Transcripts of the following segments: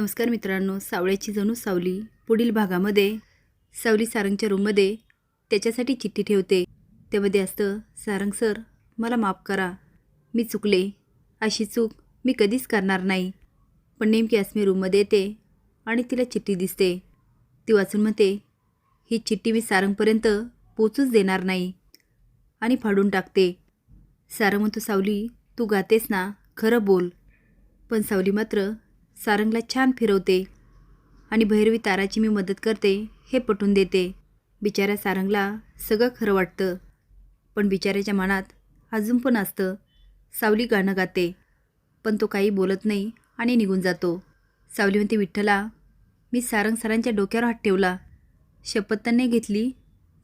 नमस्कार मित्रांनो सावळ्याची जणू सावली पुढील भागामध्ये सावली सारंगच्या रूममध्ये त्याच्यासाठी चिठ्ठी ठेवते. त्यामध्ये असतं सारंग सर मला माफ करा मी चुकले. अशी चूक मी कधीच करणार नाही. पण नेमकी अस्मी रूममध्ये येते आणि तिला चिठ्ठी दिसते. ती वाचून म्हणते ही चिठ्ठी मी सारंगपर्यंत पोचूच देणार नाही. आणि फाडून टाकते. सारंग म्हणतो सावली तू गातेस ना खरं बोल. पण सावली मात्र सारंगला छान फिरवते आणि भैरवी ताराची मी मदत करते हे पटून देते. बिचाऱ्या सारंगला सगळं खरं वाटतं पण बिचाऱ्याच्या मनात अजून पण असतं सावली गाणं गाते पण तो काही बोलत नाही आणि निघून जातो. सावली म्हणते विठ्ठला मी सारंग सरांच्या डोक्यावर हात ठेवला. शपथ तर नाही घेतली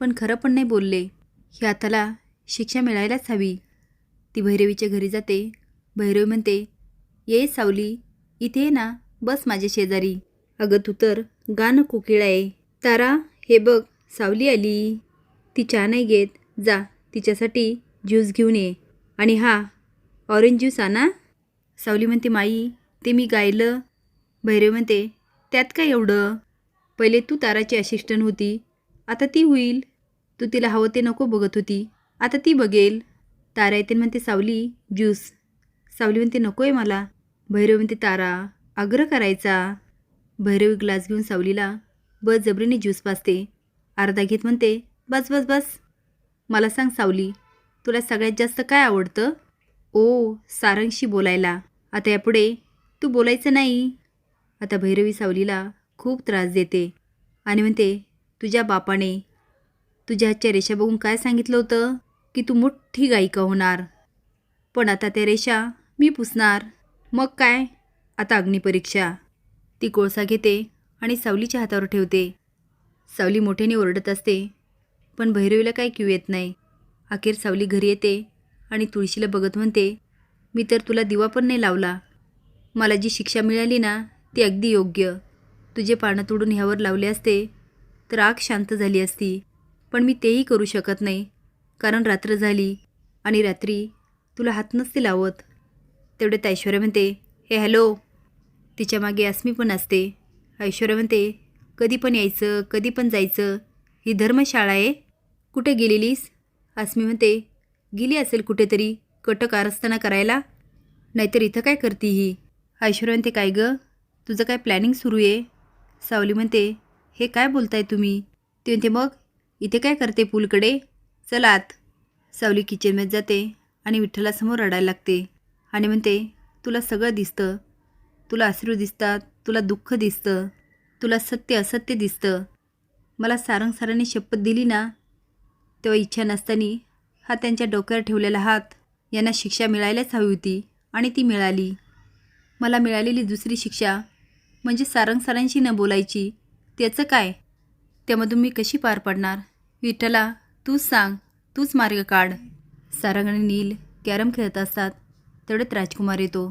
पण खरं पण नाही बोलले. ह्या हाताला शिक्षा मिळायलाच हवी. ती भैरवीच्या घरी जाते. भैरवी म्हणते ये सावली इथे ना बस माझ्या शेजारी. अगं तू तर गाणं कोकिळ आहे. तारा हे बघ सावली आली. ती चहा नाही घेत. जा तिच्यासाठी ज्यूस घेऊन ये. आणि हा ऑरेंज ज्यूस आणा. सावली म्हणते माई ते मी गायलं. भैरव म्हणते त्यात काय एवढं? पहिले तू ताराची असिस्टंट होती. आता ती होईल. तू तिला हवं ते नको बघत होती. आता ती बघेल. तारा येते म्हणते सावली ज्यूस. सावली म्हणते नको आहे मला. भैरव ते तारा आग्रह करायचा. भैरवी ग्लास घेऊन सावलीला बस जबरीने ज्यूस पाजते अर्धा घेत म्हणते बस बस बस. मला सांग सावली तुला सगळ्यात जास्त काय आवडतं? ओ सारंगशी बोलायला. आता यापुढे तू बोलायचं नाही. आता भैरवी सावलीला खूप त्रास देते आणि म्हणते तुझ्या बापाने तुझ्या हातच्या रेषा बघून काय सांगितलं होतं? की तू मोठी गायिका होणार. पण आता त्या रेषा मी पुसणार. मग काय? आता अग्निपरीक्षा ती कोळसा घेते आणि सावलीच्या हातावर ठेवते. सावली मोठ्याने ओरडत असते. पण भैरवीला काय क्यू येत नाही? अखेर सावली घरी येते आणि तुळशीला बघत म्हणते मी तर तुला दिवा पण नाही लावला. मला जी शिक्षा मिळाली ना ती अगदी योग्य. तुझे पानं तोडून ह्यावर लावले असते तर आग शांत झाली असती. पण मी तेही करू शकत नाही कारण रात्र झाली आणि रात्री तुला हात नसते लावत. तेवढ्यात ऐश्वर्या म्हणते हे हॅलो. तिच्यामागे अस्मी पण असते. ऐश्वर्या म्हणते कधी पण यायचं कधी पण जायचं. ही धर्मशाळा आहे. कुठे गेलेलीस? अस्मी म्हणते गेली असेल कुठेतरी कटक आरस्ताना करायला. नाहीतर इथं काय करते ही? ऐश्वर्या म्हणते काय गं? तुझं काय प्लॅनिंग सुरू आहे? सावली म्हणते हे काय बोलताय तुम्ही? ते म्हणते मग इथे काय करते पूलकडे? चला आत. सावली किचनमध्ये जाते आणि विठ्ठलासमोर रडायला लागते. आणि म्हणते तुला सगळं दिसतं. तुला अश्रू दिसतात. तुला दुःख दिसतं. तुला सत्य असत्य दिसतं. मला सारंग सरांनी शपथ दिली ना तेव्हा इच्छा नसताना हा त्यांच्या डोक्यावर ठेवलेला हात यांना शिक्षा मिळायलाच हवी होती आणि ती मिळाली. मला मिळालेली दुसरी शिक्षा म्हणजे सारंग सरांशी न बोलायची. त्याचं काय? त्यामधून मी कशी पार पडणार? विठ्ठला तूच सांग. तूच मार्ग काढ. सारंग आणि नील कॅरम खेळत असतात. तेवढ्यात राजकुमार येतो.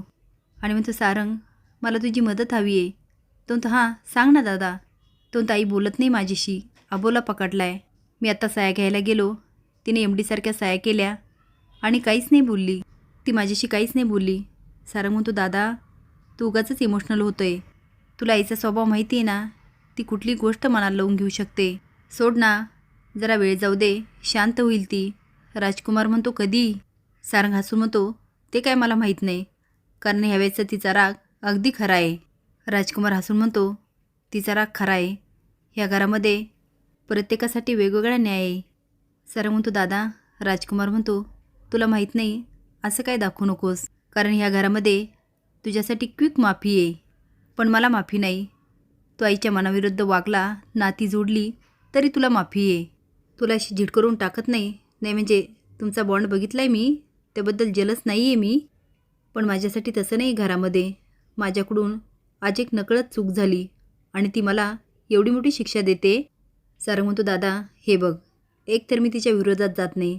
आणि म्हणतो सारंग मला तुझी मदत हवी आहे. तो म्हणतो हां सांग ना दादा. तो ताई बोलत नाही माझ्याशी. अबोला पकडला आहे मी आत्ता साया घ्यायला गेलो. तिने एम डीसारख्या साया केल्या आणि काहीच नाही बोलली. ती माझ्याशी काहीच नाही बोलली. सारंग म्हणतो दादा तू उगाचच इमोशनल होतो आहे तुला आईचा स्वभाव माहिती आहे ना ती कुठली गोष्ट मनाला लावून घेऊ शकते. सोड ना जरा वेळ जाऊ दे. शांत होईल ती. राजकुमार म्हणतो कधी? सारंग हसून म्हणतो ते काय मला माहीत नाही. कारण ह्यावेळेचा तिचा राग अगदी खरा आहे. राजकुमार हसून म्हणतो तिचा राग खरा आहे. ह्या घरामध्ये प्रत्येकासाठी वेगवेगळा न्याय आहे. सर म्हणतो दादा राजकुमार म्हणतो तुला माहीत नाही असं काय दाखवू नकोस. कारण ह्या घरामध्ये तुझ्यासाठी क्विक माफी आहे. पण मला माफी नाही. तू आईच्या मनाविरुद्ध वागला नाती जोडली तरी तुला माफी आहे. तुला अशी झिड करून टाकत नाही. नाही म्हणजे तुमचा बॉन्ड बघितला आहे मी? त्याबद्दल जलस नाही आहे मी पण माझ्यासाठी तसं नाही घरामध्ये. माझ्याकडून आज एक नकळत चूक झाली आणि ती मला एवढी मोठी शिक्षा देते. सारंग म्हणतो दादा हे बघ एक तर मी तिच्या विरोधात जात नाही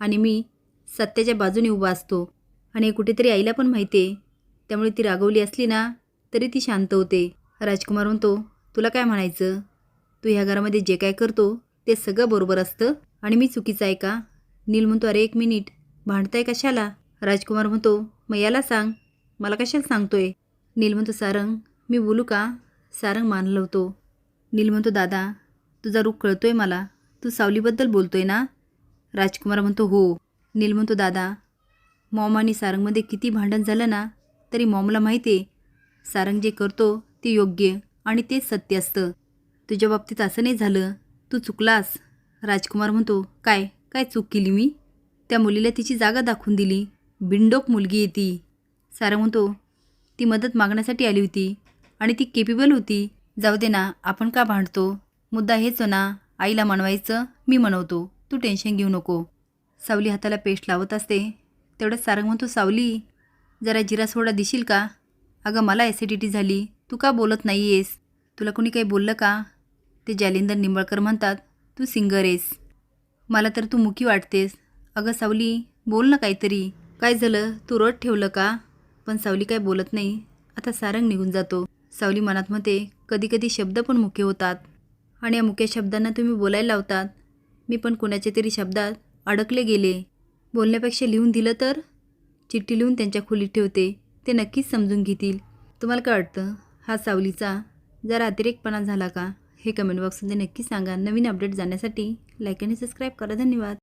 आणि मी सत्याच्या बाजूने उभा असतो आणि कुठेतरी आईला पण माहिती आहे त्यामुळे ती रागवली असली ना तरी ती शांत होते. राजकुमार म्हणतो तुला काय म्हणायचं? तू ह्या घरामध्ये जे काय करतो ते सगळं बरोबर असतं आणि मी चुकीचं आहे का? नील म्हणतो अरे एक मिनिट. भांडताय कशाला? राजकुमार म्हणतो मग याला सांग. मला कशाला सांगतोय? नील म्हणतो सारंग मी बोलू का? सारंग मानलं होतो. नील म्हणतो दादा तुझा रूप कळतोय मला. तू सावलीबद्दल बोलतोय ना? राजकुमार म्हणतो हो. नील म्हणतो दादा मॉम आणि सारंगमध्ये किती भांडण झालं ना तरी मॉमला माहिती आहे. सारंग जे करतो ते योग्य आणि तेच सत्य असतं. तुझ्या बाबतीत असं नाही झालं. तू चुकलास. राजकुमार म्हणतो काय? काय चूक केली मी? त्या मुलीला तिची जागा दाखवून दिली. बिंडोक मुलगी आहे ती. सारंग म्हणतो ती मदत मागण्यासाठी आली होती आणि ती केपेबल होती. जाऊ दे ना आपण का भांडतो? मुद्दा हेच ना आईला मनवायचं मी मनवतो. तू टेन्शन घेऊ नको. सावली हाताला पेस्ट लावत असते. तेवढ्यात सारंग म्हणतो सावली जरा जिरा सोडा दिशील का? अगं मला ॲसिडिटी झाली. तू का बोलत नाही आहेस तुला कोणी काही बोललं का? ते जालिंदर निंबळकर म्हणतात तू सिंगर आहेस. मला तर तू मुकी वाटतेस. अगं सावली बोल ना काहीतरी. काय झालं? तू रट ठेवलं का? पण सावली काय बोलत नाही. आता सारंग निघून जातो. सावली मनात म्हणते कधी कधी शब्द पण मुके होतात. आणि या मुख्या शब्दांना तुम्ही बोलायला लावतात. मी पण कोणाच्या तरी शब्दात अडकले गेले. बोलण्यापेक्षा लिहून दिलं तर? चिठ्ठी लिहून त्यांच्या खोलीत ठेवते. ते नक्कीच समजून घेतील. तुम्हाला काय वाटतं? हा सावलीचा जरा अतिरेकपणा झाला का? हे कमेंट बॉक्समध्ये नक्की सांगा. नवीन अपडेट जाण्यासाठी लाईक आणि सबस्क्राईब करा. धन्यवाद.